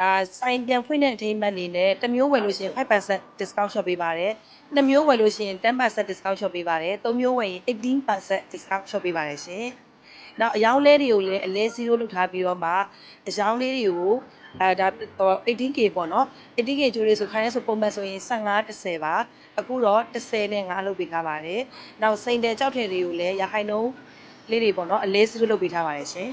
ဒါစိုင်ပြန်ဖွင့်တဲ့အထိမ်းအမှတ်အနေနဲ့တစ်မျိုးဝယ်လို့ရှိရင်5% discount ရှော့ပေးပါတယ်နှစ်မျိုးဝယ်လို့ရှိရင်10% discount ရှော့ပေးပါတယ်သုံးမျိုးဝယ်ရင်18% discount ရှော့ပေးပါတယ်ရှင်နောက်အယောင်းလဲတွေကိုလည်းအလဲ0လုပ်ထားပြီးတော့မှအယောင်းလေးတွေကိုအဲဒါ 18k ပေါ့နော် 18k ကျိုးလေးဆိုခိုင်းရဲဆိုပုံမှန်ဆိုရင်15 10ပါအခုတော့10နဲ့5လုပ်ပေးထားပါတယ်နောက်စိန်တယ်ကြောက်ထည်တွေကိုလည်းရခိုင်နှုန်းလေးတွေပေါ့နော်အလဲ0လုပ်ပေးထားပါတယ်ရှင်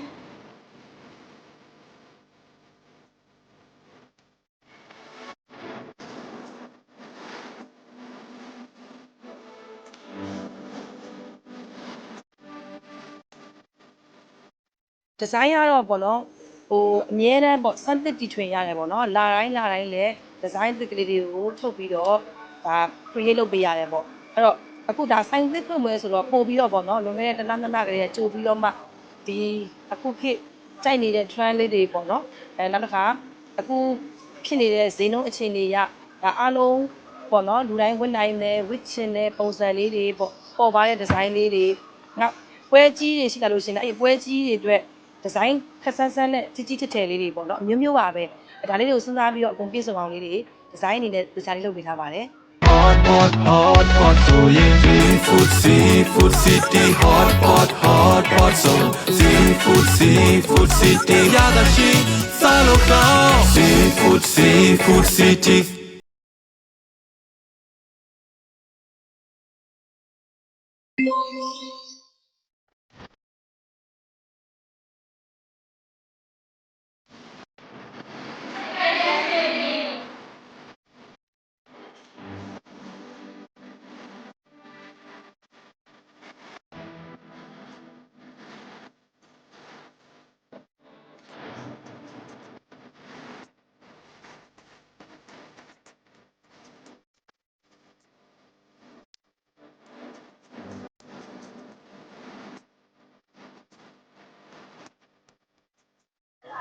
ဒီဇိုင်းကတော့ပေါ့နော်ဟိုအမြဲတမ်းပေါ့စမ်းသစ်တီထွင်ရတယ်ပေါ့နော်လာတိုင်းလာတိုင်းလည်းဒီဇိုင်းသစ်ကလေးတွေကိုထုတ်ပြီးတော့ဒါ create လုပ်ပေးရတယ်ပေါ့အဲ့တော့အခုဒါဆိုင်သစ်ထုတ်မယ်ဆိုတော့ပို့ပြီးတော့ပေါ့နော်လွန်ခဲ့တဲ့တစ်လနှစ်လကလေးကကြိုပြီးတော့မှဒီအခုခေတ်ကြိုက်နေတဲ့ trend လေးတွေပေါ့နော်အဲနောက်တစ်ခါအခုဖြစ်နေတဲ့ဈေးနှုန်းအခြေအနေရဒါအားလုံးပေါ့နော်လူတိုင်းဝင်နိုင်တယ်ဝစ်ချင်တဲ့ပုံစံလေးတွေပေါ့ပေါ်ပါတဲ့ဒီဇိုင်းလေးတွေနောက်ပွဲကြီးတွေရှိလာလို့ရှိရင်အဲ့ဒီပွဲကြီးတွေအတွက် ဒီဇိုင်းခက်ဆန်းဆန်းနဲ့ကြီးကြီးထက်ထည်လေးတွေပေါ့နော်အမျိုးမျိုးပါပဲဒါလေးတွေကိုစဉ်းစားပြီးတော့အကုန်ပြည့်စုံအောင်လေးတွေဒီဇိုင်းအနေနဲ့ဒီဇိုင်းလေးလုပ်ပေးထားပါတယ် hot hot hot hot so yeah seafood seafood city hot hot hot hot so seafood seafood city ရတာရှိစားလို့ကောင်း seafood seafood city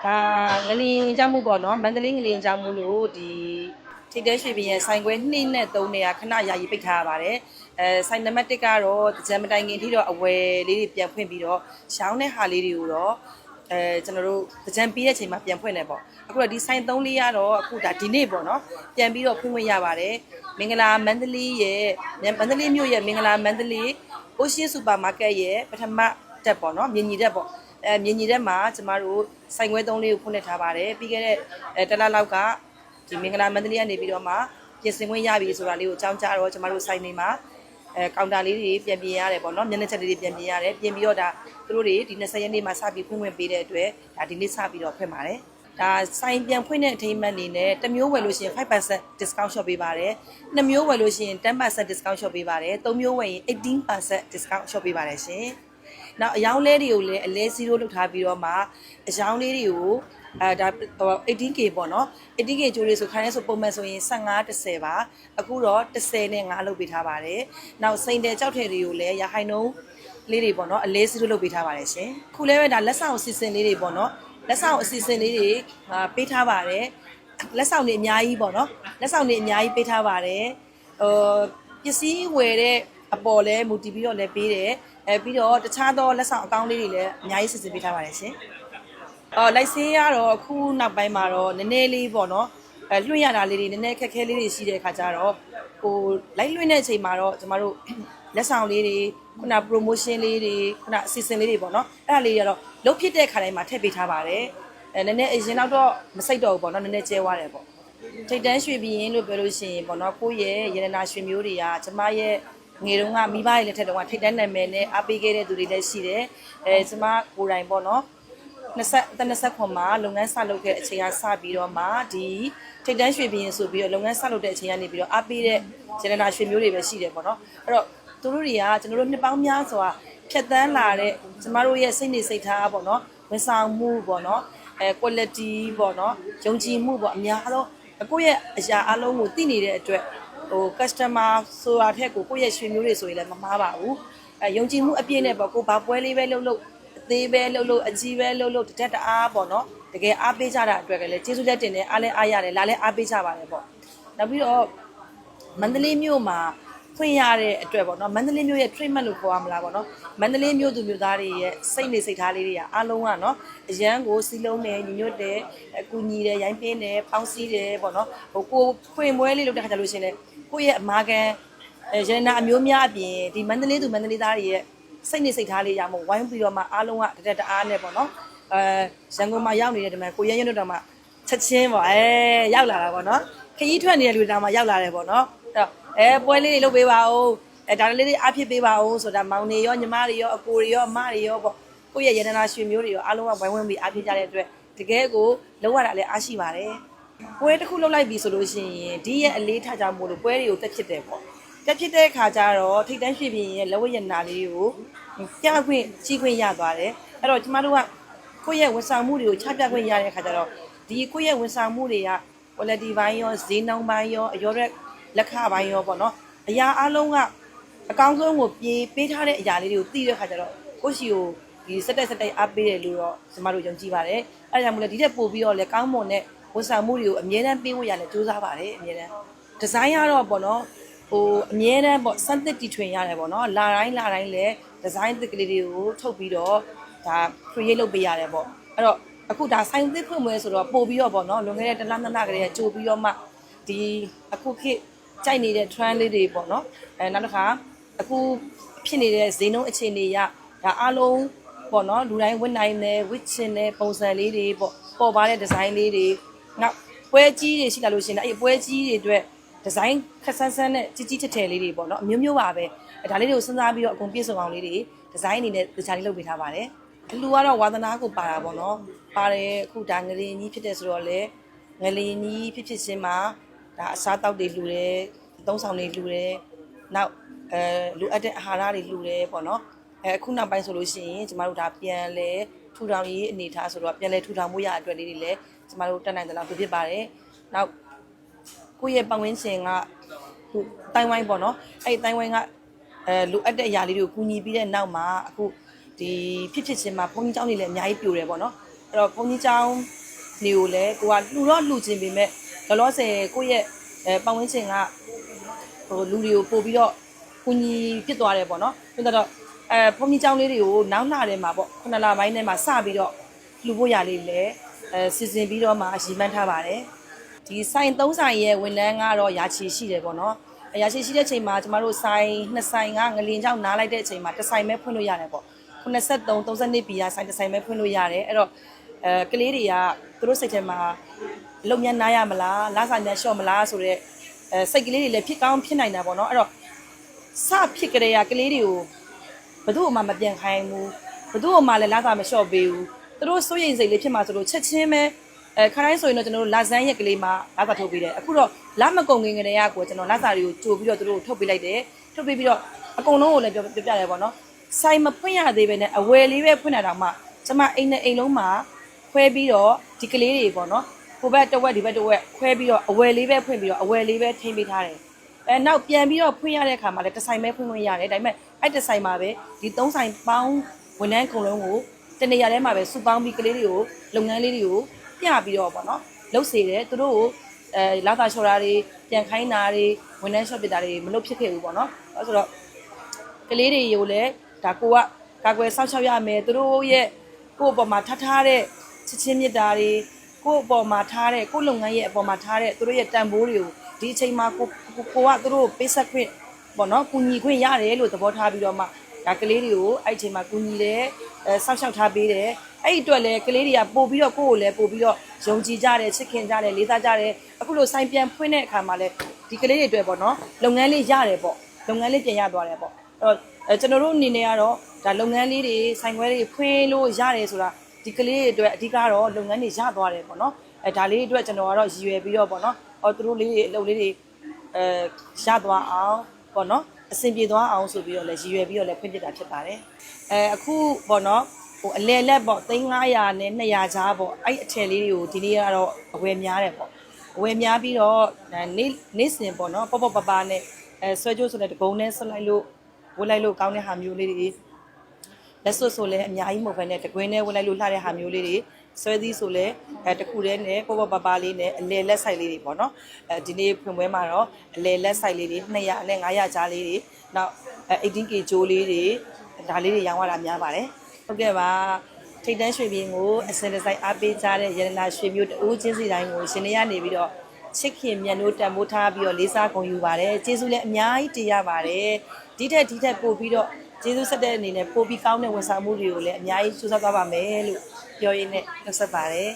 ဒါငလင်းကြောင့်မှုပေါ့နော်မန္တလေးငလင်းကြောင့်မှုလို့ဒီထိတ်တဲရွှေပြည်ရဲ့ဆိုင်ခွဲ2နဲ့3နေရာခဏယာယီပိတ်ထားရပါတယ်အဲဆိုင်နံပါတ်1ကတော့ကြံမတိုင်ခင်ထိတော့အဝယ်လေးတွေပြန်ဖွင့်ပြီးတော့ရောင်းတဲ့ဟာလေးတွေကိုတော့အဲကျွန်တော်တို့ကြံပြီးတဲ့အချိန်မှာပြန်ဖွင့်တယ်ပေါ့အခုတော့ဒီဆိုင်3လေးကတော့အခုဒါဒီနေ့ပေါ့နော်ပြန်ပြီးတော့ဖွင့်ခွင့်ရပါတယ်မင်္ဂလာမန္တလေးရဲ့မန္တလေးမြို့ရဲ့မင်္ဂလာမန္တလေး Ocean Supermarket ရဲ့ပထမတက်ပေါ့နော်မြင်ညီတက်ပေါ့အဲမြင်ညီတက်မှာကျမတို့ ဆိုင်ခွဲ3လေးကိုဖွင့်လှစ်ထားပါတယ်ပြီးခဲ့တဲ့အဲတစ်လလောက်ကဒီမင်္ဂလာမန္တလေးကနေပြီးတော့မှပြင်ဆင်ခွင့်ရပြီဆိုတာလေးကိုအကြောင်းကြားတော့ကျမတို့ဆိုင်နေမှာအဲကောင်တာလေးတွေပြန်ပြင်ရတယ်ပေါ့နော်မျက်နှာချက်လေးတွေပြန်ပြင်ရတယ်ပြင်ပြီးတော့ဒါသူတို့တွေဒီ20ရက်နေ့မှာစပြီးဖွင့်ခွင့်ပေးတဲ့အတွက်ဒါဒီနေ့စပြီးတော့ဖွင့်ပါတယ်ဒါဆိုင်ပြန်ဖွင့်တဲ့အထိမ်းအမှတ်အနေနဲ့တစ်မျိုးဝယ်လို့ရှိရင်5% discount လျှော့ပေးပါတယ်။နှစ်မျိုးဝယ်လို့ရှိရင်10% discount လျှော့ပေးပါတယ်။သုံးမျိုးဝယ်ရင်18% discount လျှော့ပေးပါတယ်ရှင်။ နောက်အယောင်းလဲတွေကိုလည်းအလဲ0လုပ်ထားပြီးတော့မှအယောင်းလေးတွေကိုအဲဒါ 18k ပေါ့နော် 18k ကျိုးလေးဆိုခိုင်းရဲဆိုပုံမှန်ဆိုရင်15 10ပါအခုတော့10နဲ့5လုပ်ပေးထားပါတယ်နောက်စိန်တယ်ကြောက်ထည်တွေကိုလည်းရဟိုင်နှုန်းလေးတွေပေါ့နော်အလဲ0လုပ်ပေးထားပါတယ်ရှင်ခုလည်းပဲဒါလက်ဆောင်အစီအစဉ်လေးတွေပေါ့နော်လက်ဆောင်အစီအစဉ်လေးတွေအာပေးထားပါတယ်လက်ဆောင်တွေအများကြီးပေါ့နော်လက်ဆောင်တွေအများကြီးပေးထားပါတယ်ဟိုပစ္စည်းဝယ်တဲ့အပေါ်လဲမူတည်ပြီးတော့လည်းပေးတယ် အဲပြီးတော့တခြားသောလက်ဆောင်အကောင့်လေးတွေလည်းအများကြီးစီစဉ်ပေးထားပါတယ်ရှင်အော်လိုက်ဆေးကတော့အခုနောက်ပိုင်းမှာတော့နည်းနည်းလေးပေါ့နော်အဲလွှင့်ရတာလေးတွေနည်းနည်းခက်ခဲလေးတွေရှိတဲ့အခါကျတော့ဟိုလိုက်လွှင့်တဲ့အချိန်မှာတော့ကျမတို့လက်ဆောင်လေးတွေခုန promotion လေးတွေခုနအစီအစဉ်လေးတွေပေါ့နော်အဲ့ဒါလေးတွေကတော့လုတ်ဖြစ်တဲ့ခါတိုင်းမှာထည့်ပေးထားပါတယ်အဲနည်းနည်းအရင်တော့မစိတ်တော့ဘူးပေါ့နော်နည်းနည်းကျဲသွားတယ်ပေါ့ထိတ်တန်းရွှေပြည်ရင်လို့ပြောလို့ရှိရင်ပေါ့နော်ကိုယ့်ရဲ့ရတနာရွှေမျိုးတွေကကျမရဲ့ ငယ်တုန်းကမိဘရဲ့လက်ထက်တုန်းကထိတ်တန်းနာမည်နဲ့အားပေးခဲ့တဲ့သူတွေလည်းရှိတယ်အဲကျမကိုယ်တိုင်ပေါ့နော်20တ20ခွန်မှာလုပ်ငန်းစလုပ်တဲ့အချိန်ကစပြီးတော့မှဒီထိတ်တန်းရွှေပြည်ရင်ဆိုပြီးတော့လုပ်ငန်းစလုပ်တဲ့အချိန်ကနေပြီးတော့အားပေးတဲ့ရတနာရွှေမျိုးတွေပဲရှိတယ်ပေါ့နော်အဲ့တော့သူတို့တွေကကျွန်တော်တို့နှစ်ပေါင်းများစွာဖြတ်တန်းလာတဲ့ကျမတို့ရဲ့စိတ်နေစိတ်ထားပေါ့နော်ဝန်ဆောင်မှုပေါ့နော်အဲ quality ပေါ့နော်ယုံကြည်မှုပေါ့အများတော့ကိုယ့်ရဲ့အရာအလုံးကိုသိနေတဲ့အတွက် ဟို customer ဆိုတာထက်ကိုကိုယ့်ရဲ့ရွှေမျိုးတွေဆိုရင်လည်းမမှားပါဘူးအဲယုံကြည်မှုအပြည့်နဲ့ပေါ့ကိုဘာပွဲလေးပဲလုပ်လို့အသေးပဲလုပ်လို့အကြီးပဲလုပ်လို့တတက်တအားပေါ့နော်တကယ်အားပေးကြတာအတွက်ကလည်းကျေးဇူးလက်တင်တယ်အားလည်းအားရတယ်လာလည်းအားပေးကြပါတယ်ပေါ့နောက်ပြီးတော့မန္တလေးမြို့မှာဖွင့်ရတဲ့အတွက်ပေါ့နော်မန္တလေးမြို့ရဲ့ treatment လို့ခေါ်ရမလားပေါ့နော်မန္တလေးမြို့သူမြို့သားတွေရဲ့စိတ်နေစိတ်ထားလေးတွေကအားလုံးကနော်အရန်ကိုစီလုံးတယ်ညီညွတ်တယ်အကူညီတယ်ရိုင်းပင်းတယ်ပေါင်းစည်းတယ်ပေါ့နော်ဟိုကိုဖွင့်ပွဲလေးလုပ်တဲ့ခါကျလို့ရှရင်လေ ကိုယ့်ရဲ့အမာကန်အဲရတနာအမျိုးများအပြင်ဒီမန္တလေးသူမန္တလေးသားတွေရဲ့စိတ်နေစိတ်ထားလေးရမို့ဝိုင်းပြီးတော့မှအားလုံးကတတက်တအားနဲ့ပေါ့နော်အဲရန်ကုန်မှာရောက်နေတဲ့ဒီမှာကိုရဲရဲတို့တော့မှချက်ချင်းပေါ့အဲရောက်လာတာပေါ့နော်ခရီးထွက်နေတဲ့လူတွေတောင်မှရောက်လာတယ်ပေါ့နော်အဲ့တော့အဲပွဲလေးတွေလုပ်ပေးပါဦးအဲဒါလေးတွေအားဖြစ်ပေးပါဦးဆိုတာမောင်နေရောညီမတွေရောအကိုတွေရောအမတွေရောပေါ့ကိုယ့်ရဲ့ရတနာရွှေမျိုးတွေရောအားလုံးကဝိုင်းဝန်းပြီးအားဖြစ်ကြတဲ့အတွက်တကယ်ကိုလောက်ရတာလည်းအားရှိပါတယ် ပွဲတစ်ခုလုပ်လိုက်ပြီဆိုလို့ရှိရင်ဒီရဲ့အလေးထားကြမို့လို့ပွဲတွေကိုတက်ဖြစ်တယ်ပေါ့တက်ဖြစ်တဲ့ခါကျတော့ထိတ်တန်းရွှေပြင်ရဲ့လက်ဝတ်ရနာလေးကိုပြခွင့်ကြီးခွင့်ရသွားတယ်အဲ့တော့ကျမတို့ကကိုယ့်ရဲ့ဝန်ဆောင်မှုတွေကိုချပြခွင့်ရတဲ့ခါကျတော့ဒီကိုယ့်ရဲ့ဝန်ဆောင်မှုတွေက quality ဘိုင်းရောဈေးနှုန်းဘိုင်းရောအရောရက်လက်ခဘိုင်းရောပေါ့နော်အရာအလုံးကအကောင်းဆုံးကိုပြေးပေးထားတဲ့အရာလေးတွေကိုသိတဲ့ခါကျတော့ကိုယ့်ရှိကိုဒီစက်တက်စက်တက်အားပေးတယ်လို့တော့ကျမတို့ယုံကြည်ပါတယ်အဲဒါကြောင့်မို့လဲဒီတက်ပို့ပြီးတော့လဲကောင်းမွန်တဲ့ ဝန်ဆောင်မှုတွေကိုအမြဲတမ်းပေးဖို့ရလဲစူးစမ်းပါတယ်အမြဲတမ်းဒီဇိုင်းကတော့ပေါ့နော်ဟိုအမြဲတမ်းပေါ့စမ်းသစ်တီထွင်ရတယ်ပေါ့နော်လာတိုင်းလာတိုင်းလဲဒီဇိုင်းသစ်ကလေးတွေကိုထုတ်ပြီးတော့ဒါ create လုပ်ပေးရတယ်ပေါ့အဲ့တော့အခုဒါဆိုင်သစ်ဖွင့်ပွဲဆိုတော့ပို့ပြီးတော့ပေါ့နော်လွန်ခဲ့တဲ့တစ်လနှစ်လကလေးကကြိုပြီးတော့မှဒီအခုခေတ်ကြိုက်နေတဲ့ trend လေးတွေပေါ့နော်အဲနောက်တစ်ခါအခုဖြစ်နေတဲ့ဈေးနှုန်းအခြေအနေရဒါအားလုံးပေါ့နော်လူတိုင်းဝတ်နိုင်တယ်ဝတ်ချင်တဲ့ပုံစံလေးတွေပေါ့ပေါ်ပါတဲ့ဒီဇိုင်းလေးတွေ နောက်ပွဲကြီးတွေရှိလာလို့ရှိရင်အဲ့ဒီပွဲကြီးတွေအတွက်ဒီဇိုင်းခက်ဆန်းဆန်းနဲ့ကြီးကြီးထက်ထည်လေးတွေပေါ့နော်အမျိုးမျိုးပါပဲအဲဒါလေးတွေကိုစဉ်းစားပြီးတော့အကုန်ပြည့်စုံအောင်လေးတွေဒီဇိုင်းအနေနဲ့ဒီချာလေးလုပ်ပေးထားပါတယ်လူကတော့ဝါသနာကိုပါတာပေါ့နော်ပါတယ်အခုဒါငလင်ကြီးဖြစ်တဲ့ဆိုတော့လေငလင်ကြီးဖြစ်ဖြစ်ချင်းမှာဒါအစားတောက်တွေလှူတယ်အသုံးဆောင်တွေလှူတယ်နောက်အဲလူအပ်တဲ့အာဟာရတွေလှူတယ်ပေါ့နော်အဲအခုနောက်ပိုင်းဆိုလို့ရှိရင်ကျမတို့ဒါပြန်လဲထူထောင်ရေးအနေထားဆိုတော့ပြန်လဲထူထောင်မှုရအတွက်လေးတွေလည်း ကျမတို့တက်နိုင်တယ်လို့ဖြစ်ပါတယ်နောက်ကိုယ့်ရဲ့ပတ်ဝန်းကျင်ကဟိုတိုင်ဝိုင်းပေါ့နော်အဲ့ဒီတိုင်ဝိုင်းကအဲလူအပ်တဲ့အရာလေးတွေကိုကူညီပြီးတဲ့နောက်မှာအခုဒီဖြစ်ဖြစ်ချင်းမှာဘုန်းကြီးเจ้าတွေလည်းအများကြီးပြိုတယ်ပေါ့နော်အဲ့တော့ဘုန်းကြီးเจ้าတွေကိုလည်းကိုကလှူတော့လှူခြင်းပေမဲ့လောလောဆယ်ကိုယ့်ရဲ့အဲပတ်ဝန်းကျင်ကဟိုလူတွေကိုပို့ပြီးတော့ကူညီဖြစ်သွားတယ်ပေါ့နော်ပြီးတော့အဲဘုန်းကြီးเจ้าလေးတွေကိုနောက်လာတယ်မှာပေါ့ခုနလပိုင်းထဲမှာစပြီးတော့လှူဖို့ရလေးလည်း အဲစီစဉ်ပြီးတော့မှအရှိမှန်းထားပါတယ်ဒီဆိုင်သုံးဆိုင်ရဲ့ဝန်ထမ်းကတော့ရာချီရှိတယ်ပေါ့နော်အရာရှိရှိတဲ့ချိန်မှာကျမတို့ဆိုင်နှစ်ဆိုင်ကငလင်ကြောင့်နားလိုက်တဲ့အချိန်မှာတစ်ဆိုင်ပဲဖွင့်လို့ရတယ်ပေါ့83 32ပြည်ကဆိုင်တစ်ဆိုင်ပဲဖွင့်လို့ရတယ်အဲ့တော့အဲကလေးတွေကသူတို့စိတ်ထဲမှာလုံမြနားရမလားလာဆိုင်နဲ့ရှော့မလားဆိုတော့အဲစိတ်ကလေးတွေလည်းဖြစ်ကောင်းဖြစ်နိုင်တာပေါ့နော်အဲ့တော့စဖြစ်ကြတဲ့ကလေးတွေကိုဘယ်သူမှမပြန်ခိုင်းဘူးဘယ်သူမှလည်းလာစာမလျှော့ပေးဘူး သူတို့စိုးရိမ်စိတ်လေးဖြစ်မှာဆိုလို့ချက်ချင်းပဲအဲခတိုင်းဆိုရင်တော့ကျွန်တော်တို့လာဇန်းရက်ကလေးမှာလာစာထုတ်ပေးတယ်အခုတော့လမကုံငင်ကလေးကကိုကျွန်တော်လာစာတွေကိုကြိုပြီးတော့သူတို့ထုတ်ပေးလိုက်တယ်ထုတ်ပေးပြီးတော့အကုန်လုံးကိုလည်းပြောပြပြတယ်ပေါ့နော်ဆိုင်မဖွင့်ရသေးပဲနဲ့အဝယ်လေးပဲဖွင့်တာတော့မှကျမအိမ်နဲ့အိမ်လုံးမှာခွဲပြီးတော့ဒီကလေးတွေပေါ့နော်ဟိုဘက်တစ်ဝက်ဒီဘက်တစ်ဝက်ခွဲပြီးတော့အဝယ်လေးပဲဖွင့်ပြီးတော့အဝယ်လေးပဲထိမ့်ပေးထားတယ်အဲနောက်ပြန်ပြီးတော့ဖွင့်ရတဲ့အခါမှာလည်းတစ်ဆိုင်ပဲဖွင့်ခွင့်ရတယ်ဒါပေမဲ့အဲ့တစ်ဆိုင်မှာပဲဒီသုံးဆိုင်ပေါင်းဝန်ထမ်းကုန်လုံးကို တနေရာထဲမှာပဲစုပေါင်းပြီးကလေးတွေကိုလုပ်ငန်းလေးတွေကိုပြပြီးတော့ပေါ့နော်လှုပ်စေတယ်သူတို့ကိုအဲလာသာချော်တာတွေပြန်ခိုင်းတာတွေဝန်ထမ်းရှော့ပစ်တာတွေမလုပ်ဖြစ်ခဲ့ဘူးပေါ့နော်အဲဆိုတော့ကလေးတွေကိုလည်းဒါကိုကကာကွယ်စောင့်ရှောက်ရမယ်သူတို့ရဲ့ကိုယ့်အပေါ်မှာထားထားတဲ့ချစ်ချင်းမြတ်တာတွေကိုယ့်အပေါ်မှာထားတဲ့ကိုယ့်လုပ်ငန်းရဲ့အပေါ်မှာထားတဲ့သူတို့ရဲ့တန်ဖိုးတွေကိုဒီအချိန်မှာကိုကိုကိုကသူတို့ကိုပေးဆက်ခွင့်ပေါ့နော်ကူညီခွင့်ရတယ်လို့သဘောထားပြီးတော့မှဒါကလေးတွေကိုအဲ့ဒီအချိန်မှာကူညီတယ် အဲစောင့်ရှောက်ထားပေးတယ်အဲ့ဒီအတွက်လည်းကလေးတွေကပို့ပြီးတော့ကိုယ့်ကိုလည်းပို့ပြီးတော့ယုံကြည်ကြတယ်ချစ်ခင်ကြတယ်လေးစားကြတယ်အခုလိုဆိုင်ပြန်ဖွင့်တဲ့အခါမှာလည်းဒီကလေးတွေအတွက်ပေါ့နော်လုပ်ငန်းလေးရတယ်ပေါ့လုပ်ငန်းလေးပြန်ရသွားတယ်ပေါ့အဲ့တော့အဲကျွန်တော်တို့အနေနဲ့ကတော့ဒါလုပ်ငန်းလေးတွေဆိုင်ခွဲလေးဖွင့်လို့ရတယ်ဆိုတာဒီကလေးတွေအတွက်အဓိကတော့လုပ်ငန်းတွေရသွားတယ်ပေါ့နော်အဲဒါလေးအတွက်ကျွန်တော်ကတော့ရည်ရွယ်ပြီးတော့ပေါ့နော်အော်သူတို့လေးတွေအလုပ်လေးတွေအဲရသွားအောင်ပေါ့နော် အဆင်ပြေသွားအောင်ဆိုပြီးတော့လည်းရည်ရွယ်ပြီးတော့လည်းဖွင့်ပြတာဖြစ်ပါတယ်အဲအခုပေါ့နော်ဟိုအလဲလက်ပေါ့3900နဲ့200ကြားပေါ့အဲ့အထည်လေးတွေကိုဒီနေ့ကတော့အဝယ်များတယ်ပေါ့အဝယ်များပြီးတော့နေ့နေ့စဉ်ပေါ့နော်ပေါ့ပေါ့ပပနဲ့အဲဆွဲကြိုးဆိုတဲ့တကုံနဲ့ဆွလိုက်လို့ဝတ်လိုက်လို့ကောင်းတဲ့ဟာမျိုးလေးတွေ လက်စွပ်ဆိုလည်းအများကြီးမဟုတ်ဘဲနဲ့တကွင်းနဲ့ဝတ်လိုက်လို့လှတဲ့ဟာမျိုးလေးတွေဆွဲသီးဆိုလဲအဲတစ်ခုတည်းနဲ့ပေါ့ပေါ့ပါပါလေးနဲ့အလဲလက်ဆိုင်လေးတွေပေါ့နော်အဲဒီနေ့ဖွင့်ပွဲမှာတော့အလဲလက်ဆိုင်လေးတွေ200နဲ့900ကြားလေးတွေနောက်အဲ 18K ဂျိုးလေးတွေဒါလေးတွေရောင်းရတာများပါတယ်ဟုတ်ကဲ့ပါထိတ်တန်းရွှေပြည်ကိုအစင်ဒီဇိုင်းအားပေးကြတဲ့ရတနာရွှေမျိုးတူးချင်းစီတိုင်းကိုရှင်နေရနေပြီးတော့ချစ်ခင်မြန်တို့တန်ဖိုးထားပြီးတော့လေးစားဂုဏ်ယူပါတယ်ကျေးဇူးလည်းအများကြီးတင်ရပါတယ်ဒီထက်ဒီထက်ပို့ပြီးတော့ ကျေးဇူးဆက်တဲ့အနေနဲ့ပို့ပြီးကောင်းတဲ့ဝန်ဆောင်မှုတွေကိုလည်းအများကြီးစူးစမ်းသွားပါမယ်လို့ပြောရင်းနဲ့နှုတ်ဆက်ပါတယ်